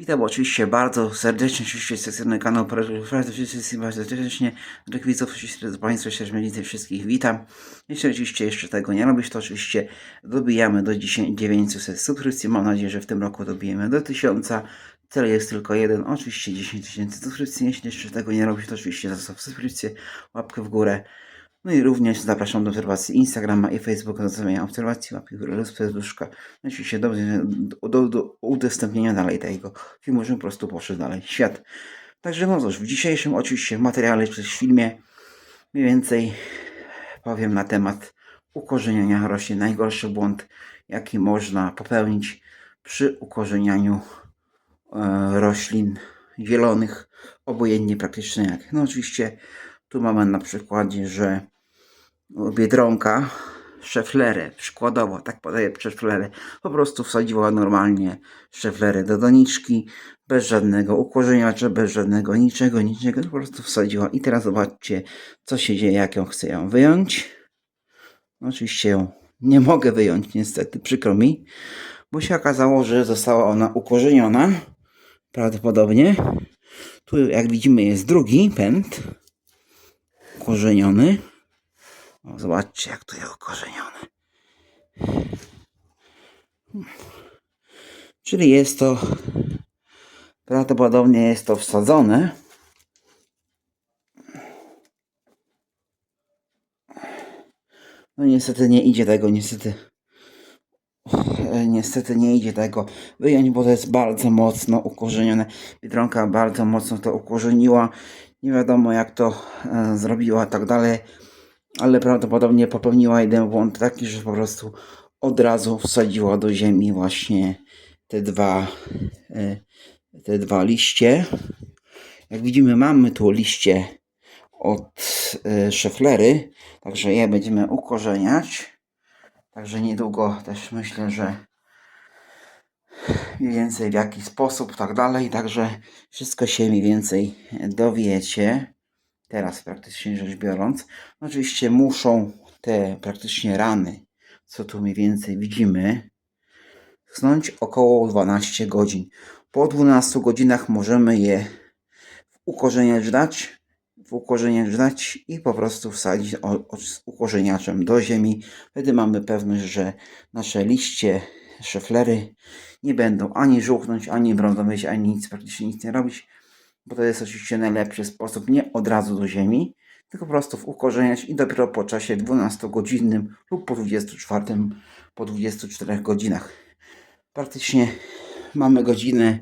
Witam oczywiście bardzo serdecznie, oczywiście z tej strony kanał Prawda Wszystkich bardzo serdecznie, do widzów, oczywiście do Państwa Sierżmelicy wszystkich witam. Jeśli oczywiście jeszcze tego nie robisz, to oczywiście dobijamy do 10 900 subskrypcji. Mam nadzieję, że w tym roku dobijemy do 1000. Cel jest tylko jeden, oczywiście 10 tysięcy subskrypcji. Jeśli jeszcze tego nie robisz, to oczywiście zostaw subskrypcję, łapkę w górę. No i również zapraszam do obserwacji Instagrama i Facebooka, do zostawienia obserwacji, łapki w górę serduszka. No Oczywiście do, do, do, do udostępnienia dalej tego filmu, żeby po prostu poszedł dalej świat. Także no cóż, w dzisiejszym oczywiście materiale czy filmie mniej więcej powiem na temat ukorzeniania roślin. Najgorszy błąd, jaki można popełnić przy ukorzenianiu e, roślin zielonych, obojętnie praktycznie jak. No oczywiście tu mamy na przykładzie, że Biedronka szeflerę, przykładowo, tak podaję szeflerę, po prostu wsadziła normalnie szeflerę do doniczki, bez żadnego ukorzeniacza, bez żadnego niczego, niczego, po prostu wsadziła. I teraz zobaczcie, co się dzieje, jak ją chcę ją wyjąć. No, oczywiście ją nie mogę wyjąć, niestety, przykro mi, bo się okazało, że została ona ukorzeniona, prawdopodobnie. Tu, jak widzimy, jest drugi pęd, ukorzeniony. O, zobaczcie, jak to jest ukorzenione. Czyli jest to, prawdopodobnie jest to wsadzone. No niestety nie idzie tego, niestety. Niestety nie idzie tego wyjąć, bo to jest bardzo mocno ukorzenione. Biedronka bardzo mocno to ukorzeniła. Nie wiadomo jak to e, zrobiła, tak dalej ale prawdopodobnie popełniła jeden błąd taki, że po prostu od razu wsadziła do ziemi właśnie te dwa, e, te dwa liście. Jak widzimy, mamy tu liście od e, szeflery, także je będziemy ukorzeniać. Także niedługo też myślę, że mniej więcej w jaki sposób, tak dalej. Także wszystko się mniej więcej dowiecie teraz praktycznie rzecz biorąc. Oczywiście muszą te praktycznie rany, co tu mniej więcej widzimy, schnąć około 12 godzin. Po 12 godzinach możemy je w ukorzeniacz dać, w ukorzeniacz dać i po prostu wsadzić z ukorzeniaczem do ziemi. Wtedy mamy pewność, że nasze liście, szeflery nie będą ani żółknąć, ani brązować, ani nic, praktycznie nic nie robić bo to jest oczywiście najlepszy sposób, nie od razu do ziemi, tylko po prostu ukorzeniać i dopiero po czasie 12-godzinnym lub po 24, po 24 godzinach. Praktycznie mamy godzinę,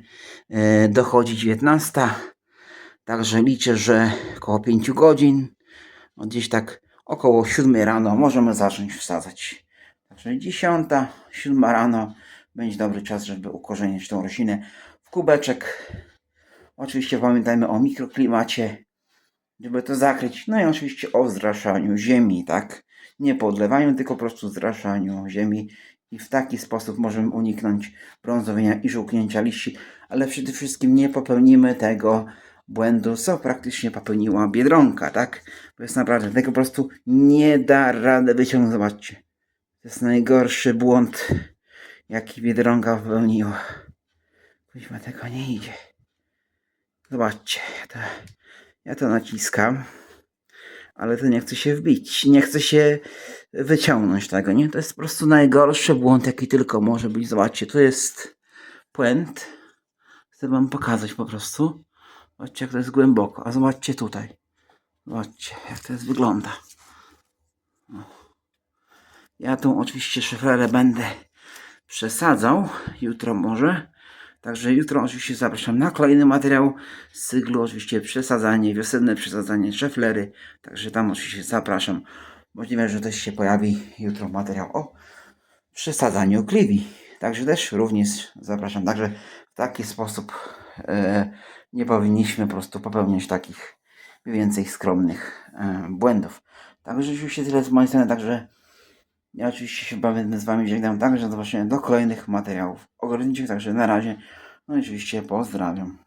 e, dochodzi 19, także liczę, że około 5 godzin, no gdzieś tak około 7 rano możemy zacząć wsadzać. Także 10, 7 rano będzie dobry czas, żeby ukorzenić tą roślinę w kubeczek Oczywiście pamiętajmy o mikroklimacie, żeby to zakryć. No i oczywiście o zraszaniu ziemi, tak? Nie podlewaniu, tylko po prostu zraszaniu ziemi. I w taki sposób możemy uniknąć brązowienia i żółknięcia liści. Ale przede wszystkim nie popełnimy tego błędu, co praktycznie popełniła Biedronka, tak? Bo jest naprawdę, tego po prostu nie da rady wyciągnąć. Zobaczcie. To jest najgorszy błąd, jaki Biedronka popełniła. Kuźma, tego nie idzie. Zobaczcie, ja to, ja to naciskam, ale to nie chce się wbić, nie chce się wyciągnąć tego, nie? To jest po prostu najgorszy błąd, jaki tylko może być. Zobaczcie, to jest puent. Chcę wam pokazać po prostu. Zobaczcie, jak to jest głęboko. A zobaczcie tutaj. Zobaczcie, jak to jest wygląda. Ja tą oczywiście szyfrerę będę przesadzał. Jutro może. Także jutro oczywiście zapraszam na kolejny materiał z cyklu, oczywiście przesadzanie, wiosenne przesadzanie szeflery. Także tam oczywiście zapraszam. Możliwe, że też się pojawi jutro materiał o przesadzaniu kliwi. Także też również zapraszam. Także w taki sposób e, nie powinniśmy po prostu popełniać takich więcej skromnych e, błędów. Także oczywiście tyle z mojej strony. Także ja oczywiście się będę z Wami żegnam, także do zobaczenia do kolejnych materiałów ogrodniczych, także na razie. No i oczywiście pozdrawiam.